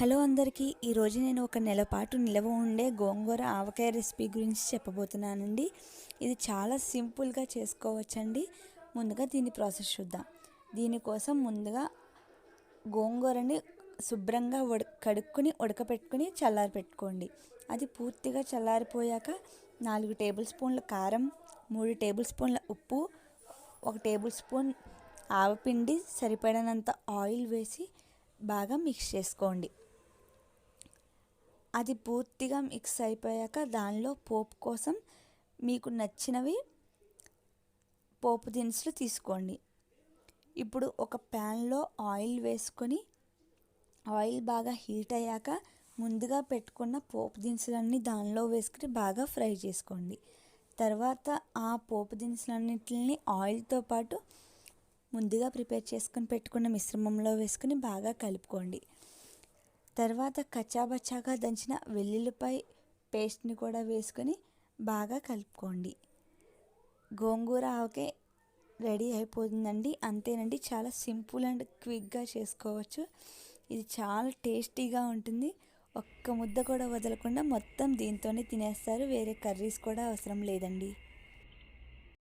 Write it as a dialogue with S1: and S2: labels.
S1: Hello అందరికీ ఈరోజు నేను ఒక నెల పాటు నిలవ ఉండే గోంగూర ఆవకాయ రెసిపీ గురించి చెప్పబోతున్నానండి. ఇది చాలా సింపుల్గా చేసుకోవచ్చండి. ముందుగా దీని ప్రాసెస్ చూద్దాం. దీనికోసం ముందుగా గోంగూరని శుభ్రంగా ఉడ కడుక్కుని ఉడకపెట్టుకుని చల్లారి పెట్టుకోండి అది పూర్తిగా చల్లారిపోయాక నాలుగు టేబుల్ స్పూన్ల కారం మూడు టేబుల్ స్పూన్ల ఉప్పు ఒక టేబుల్ స్పూన్ ఆవపిండి సరిపడినంత ఆయిల్ వేసి బాగా మిక్స్ చేసుకోండి. అది పూర్తిగా మిక్స్ అయిపోయాక దానిలో పోపు కోసం మీకు నచ్చినవి పోపు దినుసులు తీసుకోండి. ఇప్పుడు ఒక ప్యాన్లో ఆయిల్ వేసుకొని ఆయిల్ బాగా హీట్ అయ్యాక ముందుగా పెట్టుకున్న పోపు దినుసులన్నీ దానిలో వేసుకుని బాగా ఫ్రై చేసుకోండి. తర్వాత ఆ పోపు దినుసులన్నింటిని ఆయిల్తో పాటు ముందుగా ప్రిపేర్ చేసుకొని పెట్టుకున్న మిశ్రమంలో వేసుకుని బాగా కలుపుకోండి. తర్వాత కచ్చాబచ్చాగా దంచిన వెల్లుల్లిపాయ పేస్ట్ని కూడా వేసుకొని బాగా కలుపుకోండి. గోంగూర ఆవకే రెడీ అయిపోతుందండి. అంతేనండి చాలా సింపుల్ అండ్ క్విక్గా చేసుకోవచ్చు. ఇది చాలా టేస్టీగా ఉంటుంది. ఒక్క ముద్ద కూడా వదలకుండా మొత్తం దీంతోనే తినేస్తారు. వేరే కర్రీస్ కూడా అవసరం లేదండి.